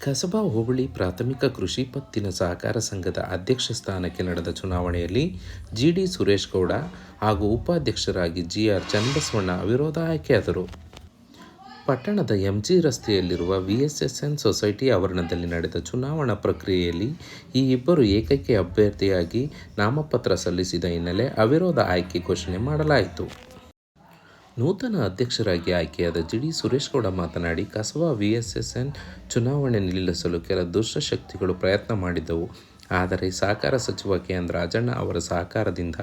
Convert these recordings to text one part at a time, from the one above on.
ಕಸಬಾ ಹೋಬಳಿ ಪ್ರಾಥಮಿಕ ಕೃಷಿ ಪತ್ತಿನ ಸಹಕಾರ ಸಂಘದ ಅಧ್ಯಕ್ಷ ಸ್ಥಾನಕ್ಕೆ ನಡೆದ ಚುನಾವಣೆಯಲ್ಲಿ ಜಿಡಿ ಸುರೇಶ್ ಗೌಡ ಹಾಗೂ ಉಪಾಧ್ಯಕ್ಷರಾಗಿ ಜಿ ಆರ್ ಚನ್ನಬಸವಣ್ಣ ಅವಿರೋಧ ಆಯ್ಕೆಯಾದರು ಪಟ್ಟಣದ ಎಂಜಿ ರಸ್ತೆಯಲ್ಲಿರುವ V S S N society ಆವರಣದಲ್ಲಿ ನಡೆದ ಚುನಾವಣಾ ಪ್ರಕ್ರಿಯೆಯಲ್ಲಿ ಈ ಇಬ್ಬರು ಏಕೈಕ ಅಭ್ಯರ್ಥಿಯಾಗಿ ನಾಮಪತ್ರ ಸಲ್ಲಿಸಿದ ಹಿನ್ನೆಲೆ ಅವಿರೋಧ ಆಯ್ಕೆ ಘೋಷಣೆ ಮಾಡಲಾಯಿತು. ನೂತನ ಅಧ್ಯಕ್ಷರಾಗಿ ಆಯ್ಕೆಯಾದ ಜಿಡಿ ಸುರೇಶ್ ಗೌಡ ಮಾತನಾಡಿ, ಕಸಬಾ ಎನ್ ಚುನಾವಣೆ ನಿಲ್ಲಿಸಲು ಕೆಲ ದುಷ್ಟಶಕ್ತಿಗಳು ಪ್ರಯತ್ನ ಮಾಡಿದ್ದವು. ಆದರೆ ಸಹಕಾರ ಸಚಿವ ಕೆ. ಎನ್. ರಾಜಣ್ಣ ಅವರ ಸಹಕಾರದಿಂದ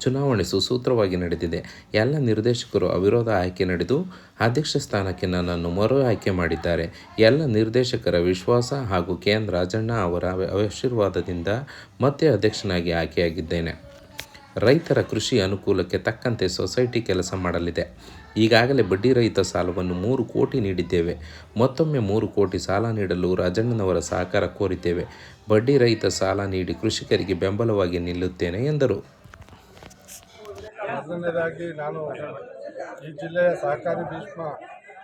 ಚುನಾವಣೆ ಸುಸೂತ್ರವಾಗಿ ನಡೆದಿದೆ. ಎಲ್ಲ ನಿರ್ದೇಶಕರು ಅವಿರೋಧ ಆಯ್ಕೆ ನಡೆದು, ಅಧ್ಯಕ್ಷ ಸ್ಥಾನಕ್ಕೆ ನನ್ನನ್ನು ಮರು ಆಯ್ಕೆ ಮಾಡಿದ್ದಾರೆ. ಎಲ್ಲ ನಿರ್ದೇಶಕರ ವಿಶ್ವಾಸ ಹಾಗೂ ಕೆ. ಎನ್. ರಾಜಣ್ಣ ಅವರ ಆಶೀರ್ವಾದದಿಂದ ಮತ್ತೆ ಅಧ್ಯಕ್ಷನಾಗಿ ಆಯ್ಕೆಯಾಗಿದ್ದೇನೆ. ರೈತರ ಕೃಷಿ ಅನುಕೂಲಕ್ಕೆ ತಕ್ಕಂತೆ ಸೊಸೈಟಿ ಕೆಲಸ ಮಾಡಲಿದೆ. ಈಗಾಗಲೇ ಬಡ್ಡಿ ರಹಿತ ಸಾಲವನ್ನು ಮೂರು ಕೋಟಿ ನೀಡಿದ್ದೇವೆ. ಮತ್ತೊಮ್ಮೆ ಮೂರು ಕೋಟಿ ಸಾಲ ನೀಡಲು ರಾಜಣ್ಣನವರ ಸಹಕಾರ ಕೋರಿದ್ದೇವೆ. ಬಡ್ಡಿ ರಹಿತ ಸಾಲ ನೀಡಿ ಕೃಷಿಕರಿಗೆ ಬೆಂಬಲವಾಗಿ ನಿಲ್ಲುತ್ತೇನೆ ಎಂದರು. ನಾನು ಈ ಜಿಲ್ಲೆಯ ಸಹಕಾರಿ ಭೀಷ್ಮ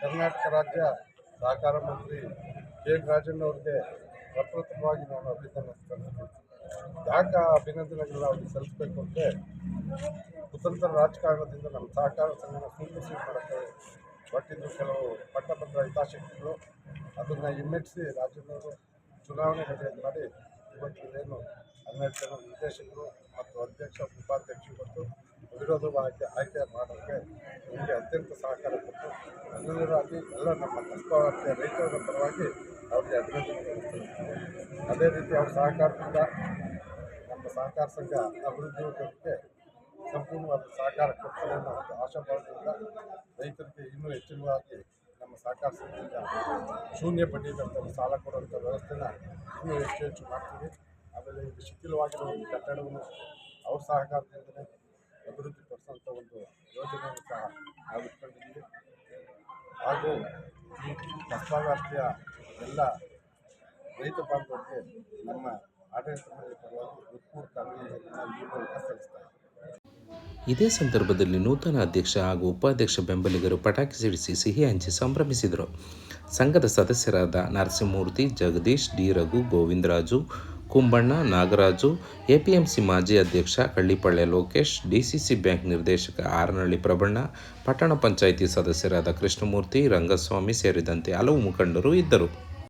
ಕರ್ನಾಟಕ ರಾಜ್ಯ ಸಹಕಾರ ಮಂತ್ರಿ ಕೆ ಎನ್ ರಾಜಣ್ಣ ಪ್ರಪ್ರಥಮವಾಗಿ ನಾನು ಅಭಿನಂದನೆ ಸಲ್ಲಿಸ್ತೀನಿ ಯಾಕೆ ಆ ಅಭಿನಂದನೆಗಳನ್ನ ಅವ್ರಿಗೆ ಸಲ್ಲಿಸಬೇಕು ಅಂದರೆ ಕುತಂತ್ರ ರಾಜಕಾರಣದಿಂದ ನಮ್ಮ ಸಹಕಾರ ಸಂಘನ ಸೂಪರ್ಸೀಡ್ ಮಾಡೋಕ್ಕೆ ಹೊರಟಿದ್ದು ಕೆಲವು ಪಟ್ಟಭದ್ರ ಹಿತಾಸಕ್ತಿಗಳು ಅದನ್ನು ಹಿಮ್ಮೆಟ್ಟಿಸಿ ರಾಜ್ಯದವರು ಚುನಾವಣೆ ನಡೆಯೋದು ಮಾಡಿ ಇವತ್ತಿನೇನು ಹನ್ನೆರಡು ಜನ ನಿರ್ದೇಶಕರು ಮತ್ತು ಅಧ್ಯಕ್ಷ ಉಪಾಧ್ಯಕ್ಷರು ಮತ್ತು ವಿರೋಧವಾಗಿ ಆಯ್ಕೆ ಮಾಡೋಕ್ಕೆ ನಿಮಗೆ ಅತ್ಯಂತ ಸಹಕಾರ ಕೊಟ್ಟು ಮೊದಲನೇದಾಗಿ ಎಲ್ಲ ನಮ್ಮ ಕಷ್ಟವಾದ ರೈತರ ಪರವಾಗಿ ಅವರಿಗೆ ಅಭಿನಂದನೆ. ಅದೇ ರೀತಿ ಅವ್ರ ಸಹಕಾರದಿಂದ ನಮ್ಮ ಸಹಕಾರ ಸಂಘ ಅಭಿವೃದ್ಧಿ ಹೋಗೋದಕ್ಕೆ ಸಂಪೂರ್ಣವಾದ ಸಹಕಾರ ಕೊಡ್ತಾರೆ ಅನ್ನೋ ಒಂದು ಆಶಾಭಾವದಿಂದ ರೈತರಿಗೆ ಇನ್ನೂ ಹೆಚ್ಚಿನವಾಗಿ ನಮ್ಮ ಸಹಕಾರ ಸಂಘದಿಂದ ಶೂನ್ಯ ಬಡ್ಡಿ ಒಂದು ಸಾಲ ಕೊಡುವಂಥ ವ್ಯವಸ್ಥೆನ ಇನ್ನೂ ಹೆಚ್ಚು ಹೆಚ್ಚು ಮಾಡ್ತೀವಿ ಆಮೇಲೆ ಇದು ಶಿಥಿಲವಾಗಿರೋ ಒಂದು ಕಟ್ಟಡವನ್ನು ಅವ್ರ ಸಹಕಾರದಿಂದಲೇ ಅಭಿವೃದ್ಧಿ ಪಡಿಸುವಂಥ ಒಂದು ಯೋಜನೆಯನ್ನು ಸಹ ನಾವು ಇಟ್ಕೊಂಡಿದ್ದೀವಿ ಹಾಗೂ ಈ ಕಸ್ಬಾ ರಾಷ್ಟ್ರೀಯ ಎಲ್ಲ ರೈತ ಬಾಂಧವರಿಗೆ ನಮ್ಮ ಪರವಾಗಿ ಇದೇ ಸಂದರ್ಭದಲ್ಲಿ ನೂತನ ಅಧ್ಯಕ್ಷ ಹಾಗೂ ಉಪಾಧ್ಯಕ್ಷ ಬೆಂಬಲಿಗರು ಪಟಾಕಿ ಸಿಡಿಸಿ ಸಿಹಿ ಹಂಚಿ ಸಂಭ್ರಮಿಸಿದರು. ಸಂಘದ ಸದಸ್ಯರಾದ Narasimhamurthy, Jagadish, D Raghu, Govindaraju, Kumbanna, Nagaraju, A P M C ಮಾಜಿ ಅಧ್ಯಕ್ಷ ಕಳ್ಳಿಪಳ್ಳೆ ಲೋಕೇಶ್, ಡಿಸಿಸಿ ಬ್ಯಾಂಕ್ ನಿರ್ದೇಶಕ ಆರನಹಳ್ಳಿ ಪ್ರಬಣ್ಣ ಪಟ್ಟಣ ಪಂಚಾಯಿತಿ ಸದಸ್ಯರಾದ ಕೃಷ್ಣಮೂರ್ತಿ, ರಂಗಸ್ವಾಮಿ ಸೇರಿದಂತೆ ಹಲವು ಮುಖಂಡರು ಇದ್ದರು.